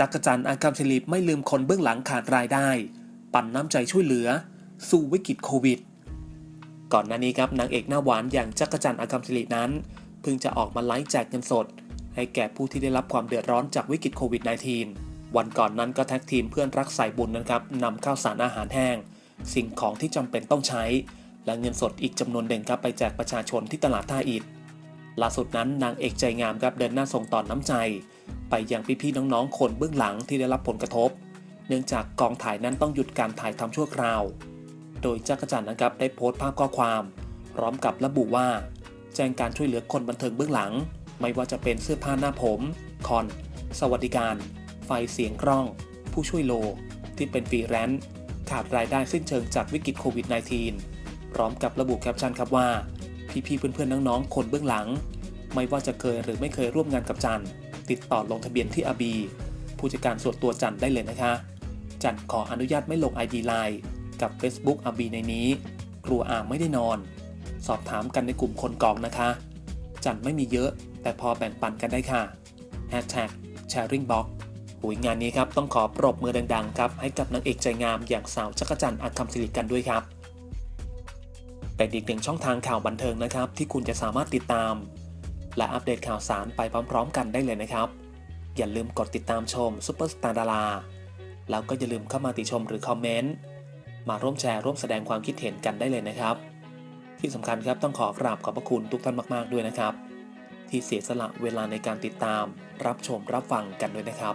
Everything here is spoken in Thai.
จักรจันทร์อากัมศิลิปไม่ลืมคนเบื้องหลังขาดรายได้ ปั่นน้ำใจช่วยเหลือ สู้วิกฤตโควิด ก่อนหน้านี้ครับนางเอกหน้าหวานอย่างจักรจันทร์อากัมศิลินั้น เพิ่งจะออกมาไลฟ์แจกเงินสด ให้แก่ผู้ที่ได้รับความเดือดร้อนจากวิกฤตโควิด -19 วันก่อนนั้นก็แท็กทีมเพื่อนรักสายบุญนะครับนำข้าวสารอาหารแห้ง สิ่งของที่จำเป็นต้องใช้ และเงินสดอีกจำนวนหนึ่งครับไปแจกประชาชนที่ตลาดท่าอิฐล่าสุดนั้นนางเอกใจงามครับเดินหน้าส่งต่อนน้ำใจ ไปยังพี่ๆน้องๆ คนเบื้องหลังที่ได้รับผลกระทบ เนื่องจากกองถ่ายนั้นต้องหยุดการถ่ายทำชั่วคราว โดยจักรจันนะครับได้โพสต์ภาพข้อความ พร้อมกับระบุว่า แจ้งการช่วยเหลือคนบันเทิงเบื้องหลัง ไม่ว่าจะเป็นเสื้อผ้าหน้าผม คอน สวัสดิการ ไฟเสียงกล้อง ผู้ช่วยโล ที่เป็นฟรีแลนซ์ขาดรายได้สิ้นเชิงจากวิกฤตโควิด -19 พร้อมกับระบุแคปชั่นครับว่า พี่ๆเพื่อนๆน้องๆคนเบื้องหลัง ไม่ว่าจะเคยหรือไม่เคยร่วมงานกับจัน ติดต่อลงทะเบียนที่อาบี ผู้จัดการส่วนตัวจันได้เลยนะคะ จันขออนุญาตไม่ลง ID Line กับ Facebook อาบีในนี้กลัวอ่างไม่ได้นอน สอบถามกันในกลุ่มคนกองนะคะ จันไม่มีเยอะ แต่พอแบ่งปันกันได้ค่ะ Hashtag sharingbox หุยงานนี้ครับต้องขอปรบมือดังๆครับให้กับนางเอกใจงามอย่างสาวจักรจันทร์อาคัมศิริกันด้วยครับเป็นอีกหนึ่งช่องทางข่าวบันเทิงนะครับ ที่คุณจะสามารถติดตาม และอัปเดตข่าวสารไปพร้อมๆ กันได้เลยนะครับ อย่าลืมกดติดตามชมซุปเปอร์สตาร์ดาราแล้วก็อย่าลืมเข้ามาติชมหรือคอมเมนต์มาร่วมแชร์ร่วมแสดงความคิดเห็นกันได้เลยนะครับ ที่สำคัญครับต้องขอกราบขอบพระคุณทุกท่านมาก ๆ ด้วยนะครับ ที่เสียสละเวลาในการติดตาม รับชมรับฟังกันด้วยนะครับ